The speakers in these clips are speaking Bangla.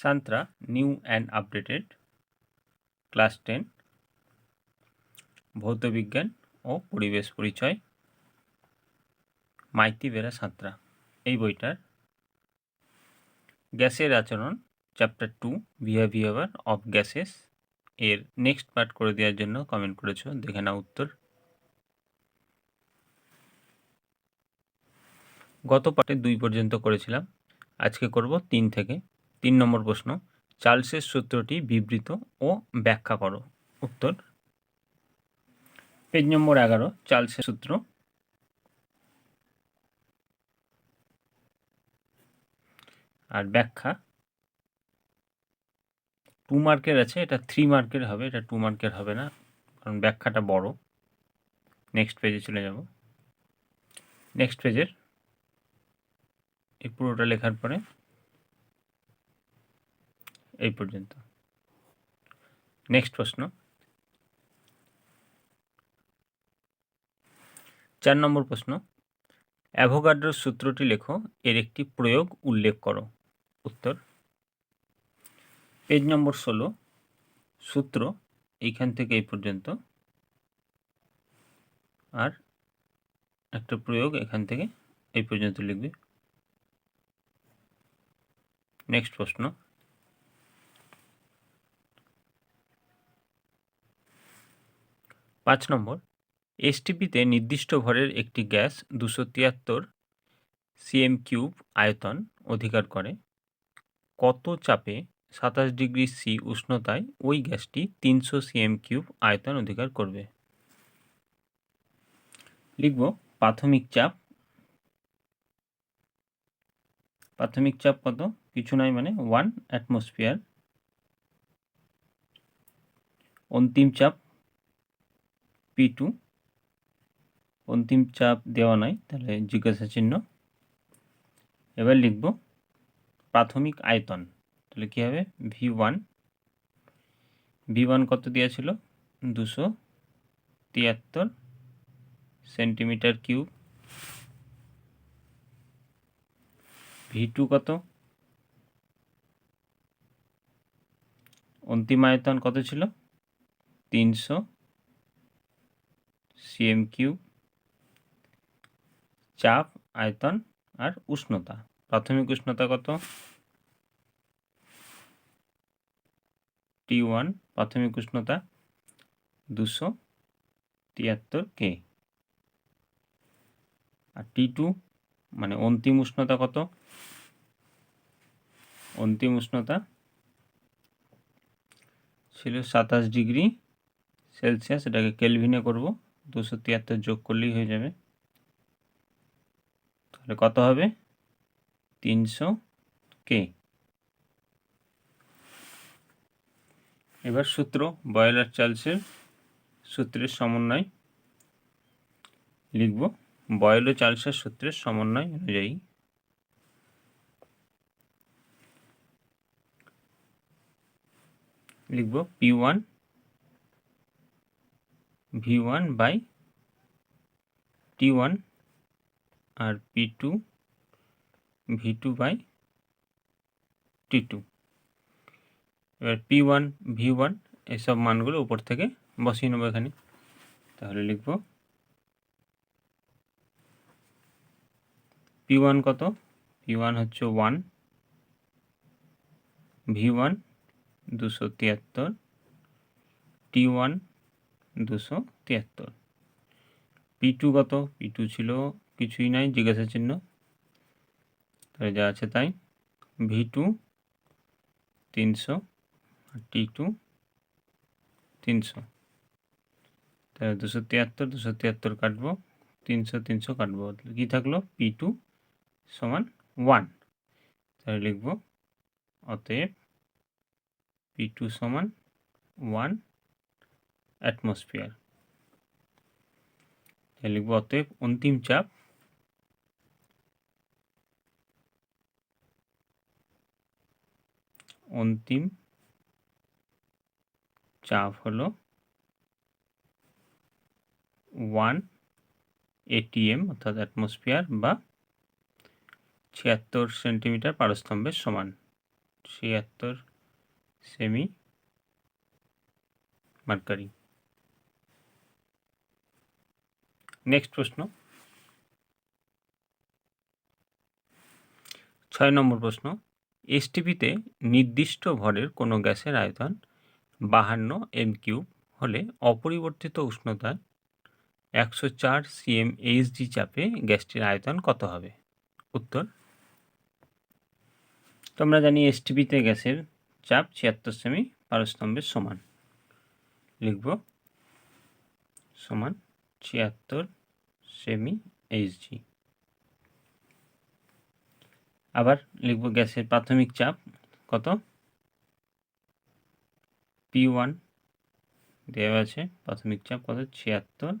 Santra new and updated class ten ভৌতবিজ্ঞান ও পরিবেশ পরিচয়, মাইতি বেরা সাঁতরা। এই বইটার গ্যাসের আচরণ chapter two behaviour of gases এর নেক্সট পার্ট করে দেওয়ার জন্য কমেন্ট করেছ, দেখে নাও উত্তর। গত পার্টে দুই পর্যন্ত করেছিলাম, আজকে করব তিন থেকে তিন নম্বর প্রশ্ন, চার্লসের সূত্রটি বিবৃত ও ব্যাখ্যা করো। উত্তর। পেজ নম্বর এগারো, চার্লসের সূত্র। আর ব্যাখ্যা। টু মার্কের আছে, এটা থ্রি মার্কের হবে, এটা টু মার্কের হবে না, কারণ ব্যাখ্যাটা বড়। নেক্সট পেজে চলে যাব। নেক্সট পেজের এই পুরোটা লেখার পরে। এই পর্যন্ত। নেক্সট প্রশ্ন। চার নম্বর প্রশ্ন। অ্যাভোগাড্রোর সূত্রটি লেখো, এর একটি প্রয়োগ উল্লেখ করো। উত্তর। পেজ নম্বর ষোলো, সূত্র এইখান থেকে এই পর্যন্ত। আর একটা প্রয়োগ এখান থেকে এই পর্যন্ত লিখবে। নেক্সট প্রশ্ন। পাঁচ নম্বর এসটিপিতে নির্দিষ্ট ভরের একটি গ্যাস দুশো তিয়াত্তর সিএম কিউব আয়তন অধিকার করে। কত চাপে সাতাশ ডিগ্রি সি উষ্ণতায় ওই গ্যাসটি তিনশো সিএম কিউব আয়তন অধিকার করবে? লিখব প্রাথমিক চাপ। প্রাথমিক চাপ কত? কিছু নয় মানে ওয়ান অ্যাটমসফিয়ার অন্তিম চাপ পি টু অন্তিম চাপ দেওয়া নাই, তাহলে জিজ্ঞাসা চিহ্ন। এবার লিখব প্রাথমিক আয়তন, তাহলে কী হবে? ভি ওয়ান ভি ওয়ান কত দেওয়া ছিল দুশো তিয়াত্তর সেন্টিমিটার কিউব। ভি টু কত? অন্তিম আয়তন কত ছিল? তিনশো সিএম কিউব চাপ, আয়তন আর উষ্ণতা। প্রাথমিক উষ্ণতা কত? টি ওয়ান প্রাথমিক উষ্ণতা দুশো তিয়াত্তর কে আর টি টু মানে অন্তিম উষ্ণতা কত? অন্তিম উষ্ণতা ছিল সাতাশ ডিগ্রি সেলসিয়াস, এটাকে কেলভিনে করব। দুশো তিয়াত্তর যোগ করলেই হয়ে যাবে। তাহলে কত হবে? তিনশো কে। এবার সূত্র, বয়লার চার্লসের সূত্রের সমন্বয় লিখব। বয়েল ও চার্লসের সূত্রের সমন্বয় অনুযায়ী। লিখব P one V one by T one R P two V two by T two এবার পি ওয়ান ভি ওয়ান এসব মানগুলো উপর থেকে বসিয়ে নেব এখানে। তাহলে লিখব পি ওয়ান কত? পি ওয়ান হচ্ছে ওয়ান ভি ওয়ান দুশো তিয়াত্তর। টি ওয়ান দুশো তিয়াত্তর। পি টু কত? পি টু ছিল কিছুই নাই, জিজ্ঞাসা চিহ্ন। তাহলে যা আছে তাই। ভি টু তিনশো, আর টি টু তিনশো। তাহলে দুশো তিয়াত্তর দুশো তিয়াত্তর কাটবো, তিনশো তিনশো কাটবো। কী থাকল? পি টু সমান ওয়ান। তাহলে লিখব, অতএব পি টু সমান ওয়ান অ্যাটমসফিয়ার লিখব, অতএব অন্তিম চাপ অন্তিম চাপ হলো ওয়ান এটিএম অর্থাৎ অ্যাটমসফিয়ার বা ছিয়াত্তর সেন্টিমিটার পারস্তম্ভের সমান। ছিয়াত্তর সেমি মার্কারি নেক্সট প্রশ্ন। ছয় নম্বর প্রশ্ন, এসটিপিতে নির্দিষ্ট ভরের কোনো গ্যাসের আয়তন বাহান্ন এম কিউব হলে অপরিবর্তিত উষ্ণতায় একশো চার সিএম এইচডি চাপে গ্যাসটির আয়তন কত হবে? উত্তর, তোমরা জানি এসটিপিতে গ্যাসের চাপ ছিয়াত্তর সেমি পারস্তম্ভের সমান। লিখব, সমান ছিয়াত্তর সেমি এইচজি আবার লিখব গ্যাসের প্রাথমিক চাপ কত? পি ওয়ান দেওয়া আছে, প্রাথমিক চাপ কত? ছিয়াত্তর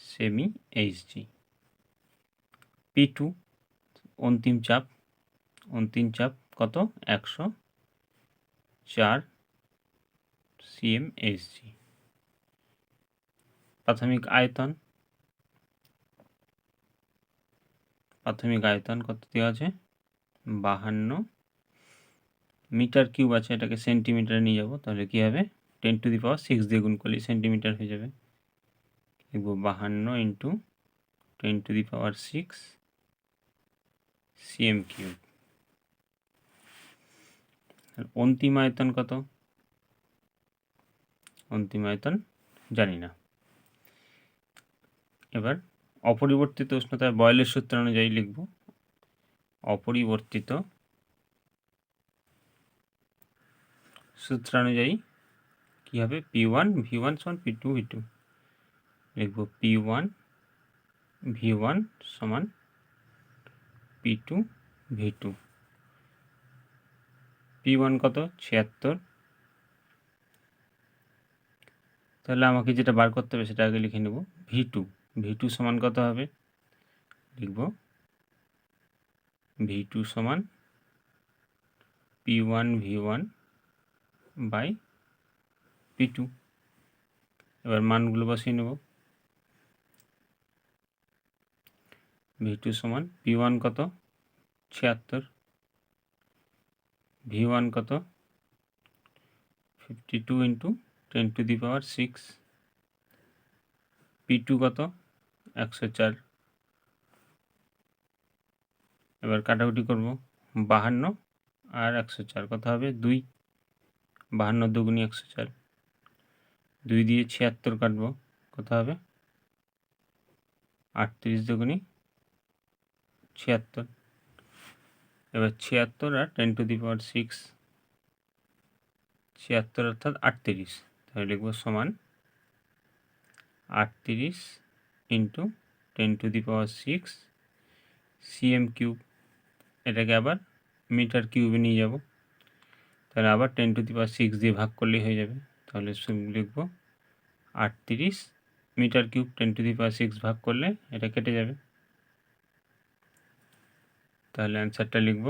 সেমি এইচজি পি টু অন্তিম চাপ অন্তিম চাপ কত? একশো চার সিএম এইচজি প্রাথমিক আয়তন। প্রাথমিক আয়তন কত দেওয়া আছে? বাহান্ন। মিটার কিউব আছে, এটাকে সেন্টিমিটারে নিয়ে যাব, তাহলে কী হবে? Ten to the power six দিয়ে গুণ করলে সেন্টিমিটার হয়ে যাবে। লিখব বাহান্ন into ten to the power six CM cube. অন্তিম আয়তন কত? অন্তিম আয়তন? জানি না। এবার অপরিবর্তিত উষ্ণতায় বয়লের সূত্র অনুযায়ী লিখব। অপরিবর্তিত সূত্রানুযায়ী কী হবে? পি ওয়ান ভি ওয়ান সমান পি টু ভি টু লিখব পি ওয়ান ভি ওয়ান সমান P two V two P one কত? ছিয়াত্তর। তাহলে আমাকে যেটা বার করতে হবে সেটা আগে লিখে নেব। ভি টু ভি টু সমান কত হবে? লিখব ভি টু সমান P one V one by P two এবার মানগুলো বসিয়ে নেব। ভি টু সমান পি ওয়ান কত? ছিয়াত্তর। ভি ওয়ান কত? Fifty two into ten to the power six P two কত? একশো চার। এবার কাটাকুটি করব। বাহান্ন আর একশো চার কত হবে দুই। বাহান্ন দুগুনি একশো চার। দুই দিয়ে ছিয়াত্তর কাটবো কত হবে আটত্রিশ দুগুনি ছিয়াত্তর। এবার ছিয়াত্তর আর ten to the power six. ছিয়াত্তর অর্থাৎ আটত্রিশ। তাহলে লিখব সমান আটত্রিশ into ten to the power six CM cube এটাকে আবার মিটার কিউবে নিয়ে যাব। তাহলে আবার ten to the power six দিয়ে ভাগ করলেই হয়ে যাবে। তাহলে লিখব আটত্রিশ। Metre cube ten to the power six ভাগ করলে এটা কেটে যাবে। তাহলে অ্যান্সারটা লিখব,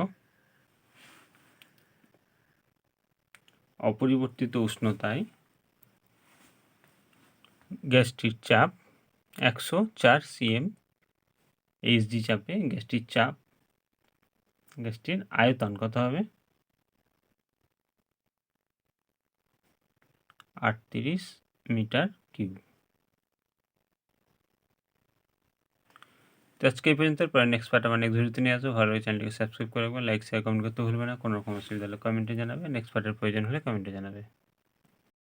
অপরিবর্তিত উষ্ণতায় গ্যাসটির চাপ একশো চার সিএম এইচডি চাপে গ্যাসটির চাপ, গ্যাসটির আয়তন কত হবে? আটত্রিশ মিটার কিউব। তো আজকে এই পর্যন্ত পরে নেক্সট পার্ট আমার নেক্সট ভিডিওতে নিয়ে আসব। ভালো চ্যানেলটিকে সাবস্ক্রাইব করে রাখবেন লাইক শেয়ার কমেন্ট করতে ভুলবে না। কোনো রকম অসুবিধা হলে কমেন্টে জানাবে। নেক্সট পার্টের প্রয়োজন হলে কমেন্টে জানাবে।